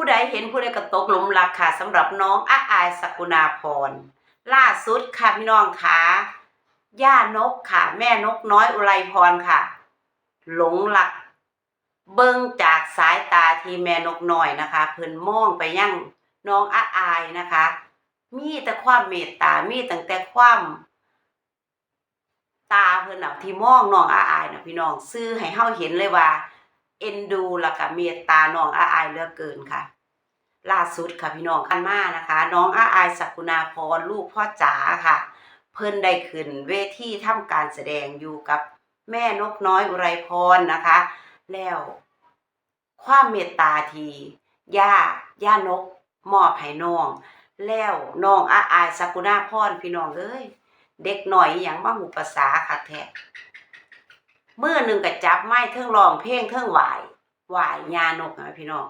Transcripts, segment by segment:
ผู้ใดเห็นผู้ใดก็ตกหลุมรักค่ะสำหรับน้องอาอายสกุณาพร ล่าสุดค่ะพี่น้องค่ะย่านกค่ะ แม่นกน้อยอุไรพรค่ะ หลงหลัก เบิ่งจากสายตาที่แม่นกน้อยนะคะ เพิ่นมองไปยังน้องอาอายนะคะ มีแต่ความเมตตา มีตั้งแต่ความ ตาเพิ่นน่ะที่มองน้องอาอายนะพี่น้องซื้อให้เฮาเห็นเลยว่า เอ็นดูแล้วก็เมตตาน้องอาอายเหลือเกินค่ะ ล่าสุดค่ะพี่น้องคันมานะคะ น้องอาอายสักุณาพรลูกพ่อจ๋าค่ะ เพิ่นได้ขึ้นเวทีทำการแสดงอยู่กับแม่นกน้อยอุไรพรนะคะ แล้ว ความเมตตาทีย่าย่านกมอบให้น้อง แล้วน้องอาอายสักุณาพรพี่น้องเอ้ยเด็กหน่อยอย่างมาหูภาษาคักแท้ มื่อหนึ่งก็จับไม้เทิงร้องเพลงเทิงไหวายไหวายยานกนะพี่น้อง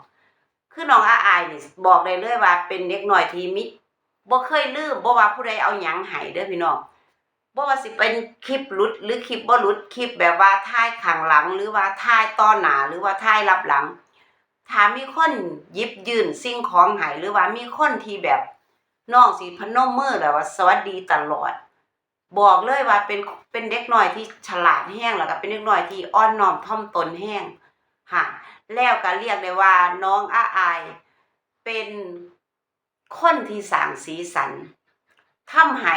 คือน้องอาอายนี่บอกได้เลยว่า เป็นเด็กหน่อยที่มิบ่เคยลืมบ่ว่าผู้ใดเอาหยังให้เด้อพี่น้องบ่ว่าสิเป็นคลิปลุดหรือคลิปบ่ลุดคลิปแบบว่าถ่ายข้างหลัง หรือว่าถ่ายต้อนหนาหรือว่าถ่ายรับหลังถ้ามีคนยิบยื่นสิ่งของให้หรือว่ามีคนที่แบบน้องสิพนมมือแบบว่าสวัสดีตลอด บอกเลยว่าเป็นเป็นเด็กน้อยที่ฉลาดแห้งแล้วก็เป็นเด็กน้อยที่อ่อนน้อมถ่อมตนแห้งค่ะแล้วก็เรียกได้ว่าน้องอาอายเป็นคนที่สร้างสีสันทำให้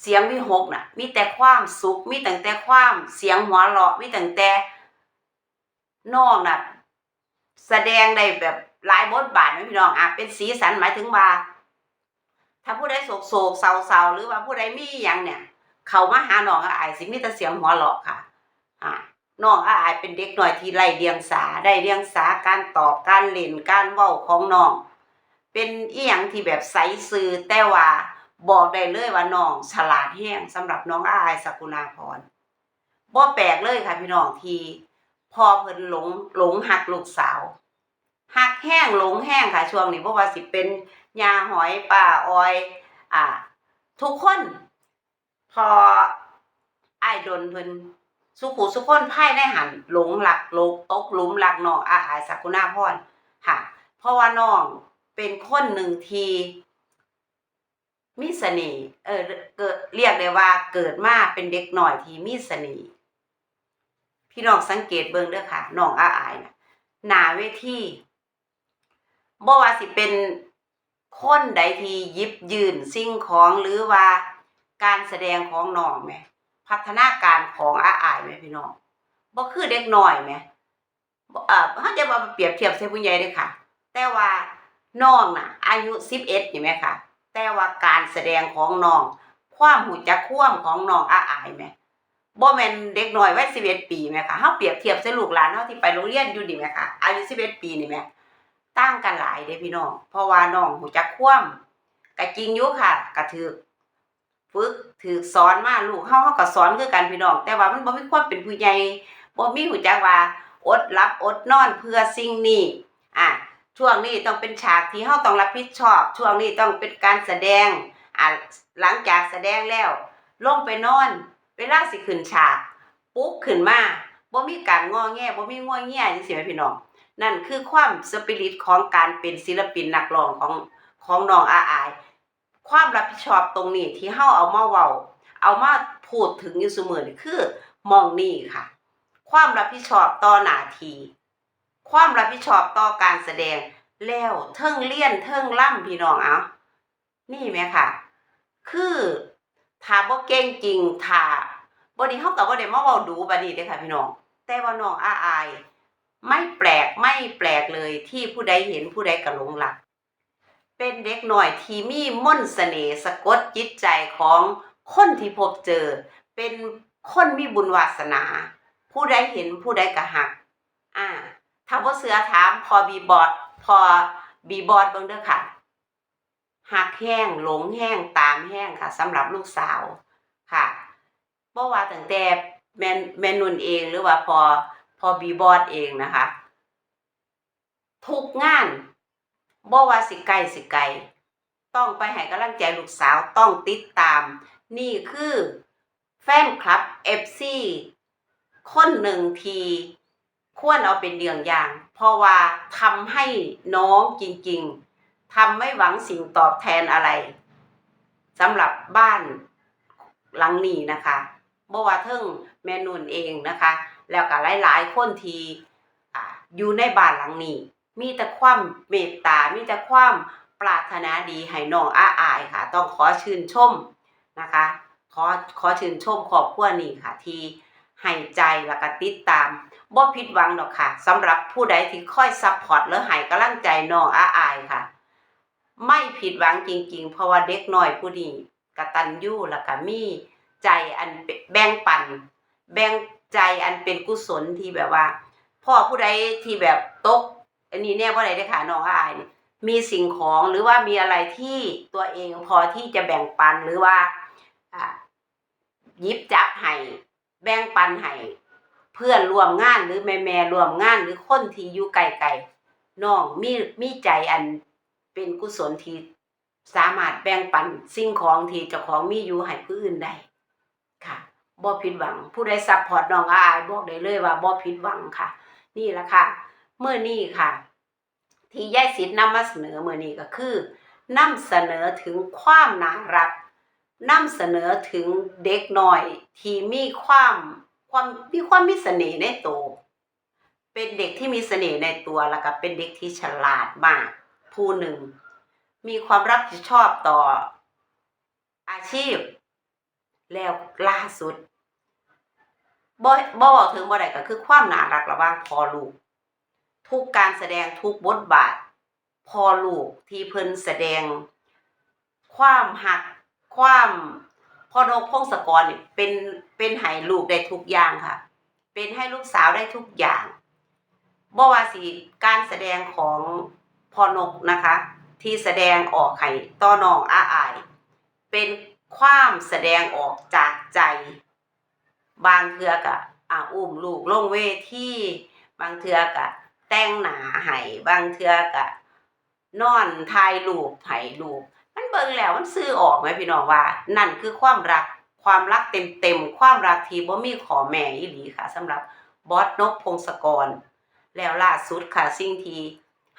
เสียงวิหกน่ะ มีแต่ความสุข มีแต่แต่ความเสียงหัวเราะมีแต่แต่น้องน่ะแสดงได้แบบหลายบทบาทนะพี่น้องอะเป็นสีสันหมายถึงว่า ถ้าผู้ใดโศกโศกเศร้าเศร้าหรือว่าผู้ใดมีอย่างเนี่ย เขามาหาน้องอาอายสิมีแต่เสียงหัวเราะค่ะ อ่าน้องอาอายเป็นเด็กหน่อยที่ไร้เดียงสาได้เดียงสาการตอบการเล่นการเว้าของน้อง เป็นอีหยังที่แบบใสซื่อแต่ว่าบอกได้เลยว่าน้องฉลาดแห้งสำหรับน้องอาอายสกุณาพรบ่แปลกเลยค่ะพี่น้องที่พ่อเพิ่นหลงหลงหักลูกสาวหักแห้งหลงแห้งค่ะช่วงนี้เพราะว่าสิเป็น ยาหอยป่าออย อ่า ทุกคน พอไอ้ดนเพิ่นสุขุสุขคนไพ่ได้หันหลงหลักโลกตกหลุมหลักน้องอาอายสักุณาพรค่ะ เพราะว่าน้องเป็นคนหนึ่งทีมีเสน่ห์เออเกิดเรียกได้ว่าเกิดมาเป็นเด็กหน่อยที่มีเสน่ห์พี่น้องสังเกตเบิ่งเด้อค่ะน้องอาอายน่ะหน้าเวทีบ่ว่าสิเป็น คนใดที่ยิบยืนสิ่งของหรือว่าการแสดงของน้องแหมพัฒนาการของอาอายไหมพี่น้องบ่คือเด็กน้อยไหมเอ่อเฮาจะว่าเปรียบเทียบใส่ผู้ใหญ่เด้ค่ะ แต่ว่าน้องน่ะ อายุ11นี่ไหมค่ะ แต่ว่าการแสดงของน้อง ความหูจักความของน้องอาอายไหมบ่แม่นเด็กน้อยวัย11ปีไหมค่ะเฮาเปรียบเทียบใส่ลูกหลานเฮาที่ไปโรงเรียนอยู่นี่ไหมค่ะอายุ11ปีนี่ไหม ต่างกันหลายเด้พี่น้องเพราะว่าน้องหูจักควมก็จริงอยู่ค่ะก็ถือฝึกถือสอนมาลูกเฮาเฮาก็สอนคือกันพี่น้อง แต่ว่ามันบ่มีความเป็นผู้ใหญ่บ่มีหูจักว่า อดหลับอดนอนเพื่อสิ่งนี้อะช่วงนี้ต้องเป็นฉากที่เฮาต้องรับผิดชอบ ช่วงนี้ต้องเป็นการแสดงอะหลังจากแสดงแล้วลงไปนอน เวลาสิขึ้นฉากปลุ๊กขึ้นมาบ่มีการงอแงบ่มีงัวเงียจังซี่แหมพี่น้อง นั่นคือความสปิริตของการเป็นศิลปินนักร้องของของน้องอาอาย ความรับผิดชอบตรงนี้ที่เฮาเอามาเว้า เอามาพูดถึงอยู่เสมอนี่คือมองนี่ค่ะ ความรับผิดชอบต่อหน้าที่ความรับผิดชอบต่อการแสดงแล้วเทิงเลี่ยนเทิงล่ำพี่น้องเอานี่ไหมค่ะ คือถ้าบ่เก่งจริงถ้าบ่นี้เฮาก็บ่ได้มาเว้าดูบัดนี้เด้อค่ะพี่น้อง แต่ว่าน้องอาอาย ไม่แปลกไม่แปลกเลยที่ผู้ใดเห็นผู้ใดก็หลงหลัก เป็นเด็กหน่อยที่มีมนต์เสน่ห์สะกดจิตใจของคนที่พบเจอ เป็นคนมีบุญวาสนา ผู้ใดเห็นผู้ใดก็หัก อ่า ถ้าบ่เสือถามพอบีบอดพอบีบอดเบิ่งเด้อค่ะหักแห้งหลงแห้งตามแห้งค่ะสำหรับลูกสาวค่ะบ่ว่าตั้งแต่แม่นแม่นุ่นเองหรือว่าพอ พอบีบอดเองนะคะ ทุกงานบ่ว่าสิไกลสิไกลต้องไปให้กำลังใจลูกสาวต้องติดตาม นี่คือแฟนคลับ FC คนหนึ่งทีควรเอาเป็นเดืองอย่าง เพราะว่าทำให้น้องจริงๆทำไม่หวังสิ่งตอบแทนอะไรสำหรับบ้านหลังนี้นะคะบ่ว่าเทิงแม่นุ่นเองนะคะ แล้วก็หลายๆ คนที่อ่าอยู่ในบ้านหลังนี้ มีแต่ความเมตตา มีแต่ความปรารถนาดีให้น้องอาอายค่ะ ต้องขอชื่นชมนะคะ ขอขอชื่นชมครอบครัวนี้ค่ะ ที่ให้ใจแล้วก็ติดตามบ่ผิดหวังดอกค่ะสำหรับผู้ใดที่คอยซัพพอร์ตและให้กำลังใจน้องอาอายค่ะ ไม่ผิดหวังจริง ๆ เพราะว่าเด็กน้อยผู้นี้กตัญญูแล้วก็มีใจอันแบ่งปันแบ่ง ใจอันเป็นกุศลที่แบบว่า พ่อผู้ใดที่แบบตกอันนี้แน่ว่าใดได้ค่ะน้องอาอายนี่ยมีสิ่งของหรือว่ามีอะไรที่ตัวเองพอที่จะแบ่งปันหรือว่าอ่ายิบจับให้แบ่งปันให้เพื่อนร่วมงานหรือแม่แม่ร่วมงานหรือคนที่อยู่ไกลๆน้องมีมีใจอันเป็นกุศลที่สามารถแบ่งปันสิ่งของที่เจ้าของมีอยู่ให้ผู้อื่นได้ค่ะ บ่ผิดหวัง ผู้ใดซัพพอร์ตน้องอายบอกได้เลยว่าบ่ผิดหวังค่ะ นี่แหละค่ะเมื่อนี้ค่ะ ที่ยายสิทธิ์นำมาเสนอเมื่อนี้ก็คือนำเสนอถึงความน่ารักนำเสนอถึงเด็กหน้อย ที่มีความความมีความมีเสน่ห์ในตัวเป็นเด็กที่มีเสน่ห์ในตัวแล้วก็เป็นเด็กที่ฉลาดมาก ผู้หนึ่ง มีความรับผิดชอบต่ออาชีพ แล้วล่าสุด บ่บ่บอกถึงบ่ได้ก็คือความน่ารักระหว่างพ่อลูก ทุกการแสดงทุกบทบาทพอลูกที่เพิ่นแสดง ความหัก ความพ่อนกพงศกรเนี่ยเป็นเป็นให้ลูกได้ทุกอย่างค่ะ เป็นให้ลูกสาวได้ทุกอย่างบ่ว่าสิการแสดงของพ่อนกนะคะ ที่แสดงออกให้ต่อน้องอาอาย เป็นความแสดงออกจากใจ บางเทือกะอ่าอุ้มลูกลงเวทีบางเทือกะแต่งหนาให้บางเทือกะนอนถ่ายรูปให้รูปมันเบิ่งแล้วมันซื้อออกไหมพี่น้องว่า นั่นคือความรักความรักเต็มๆความรักที่บ่มีขอแม่อีหลีค่ะสำหรับบอสนกพงศกร แล้วล่าสุดค่ะสิ่งที่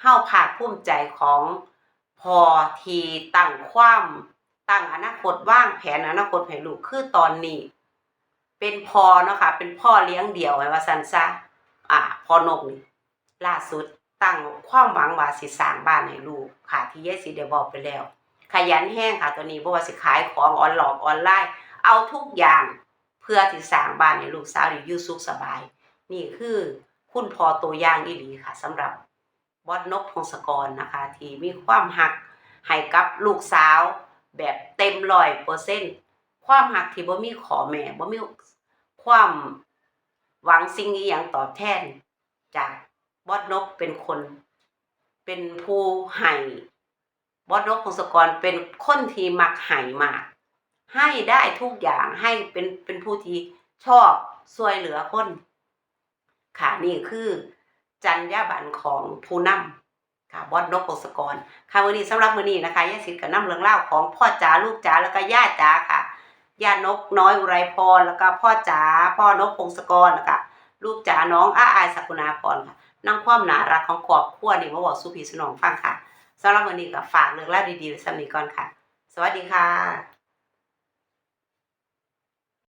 เฮาภาคภูมิใจของพอทีตั้งความตั้งอนาคตว่างแผนอนาคตให้ลูกคือตอนนี้ เป็นพอเนาะค่ะ เป็นพ่อเลี้ยงเดี่ยวไว้ว่าซันซะอ่าพอนกนี่ล่าสุดตั้งความหวังว่าสิสร้างบ้านให้ลูกค่ะ ที่ยายสิได้บอกไปแล้ว ขยันแห้งค่ะตัวนี้บ่ว่าสิขายของออนหลอกออนไลน์ เอาทุกอย่างเพื่อที่สร้างบ้านให้ลูกสาวได้อยู่สุขสบาย นี่คือคุณพ่อตัวอย่างอีหลีค่ะสำหรับบอสนกพงศกรนะคะ ที่มีความหักให้กับลูกสาวแบบเต็มร้อยเปอร์เซ็นต์ ความหักที่บ่มีขอแม่บ่มีความหวังสิ่งนี้อย่างตอบแทน จากบอสนกเป็นคน เป็นผู้ให้บอสนกพงศกรเป็นคนที่มักให้มาก ให้ได้ทุกอย่างให้เป็นเป็นผู้ที่ชอบช่วยเหลือคน ค่ะนี่คือจัญญาบันของผู้นำค่ะบอสนกพงศกรค่ะวันนี้สำหรับมื้อนี้นะคะยาสิทธิ์กับน้ำเรื่องเล่าของพ่อจ๋าลูกจ๋าแล้วก็ย่าจ๋าค่ะ ย่านกน้อยอุไรพรแล้วก็พ่อจ๋าพ่อนกพงศกรแล้วก็ลูกจ๋าน้องอ้าอายสกุณาพรค่ะนำความน่ารักของครอบครัวนี่มาบอกสุภีสนองฟังค่ะสำหรับวันนี้ก็ฝากเรื่องเล่าวดีๆไว้สำนีก่อนค่ะ สวัสดีค่ะ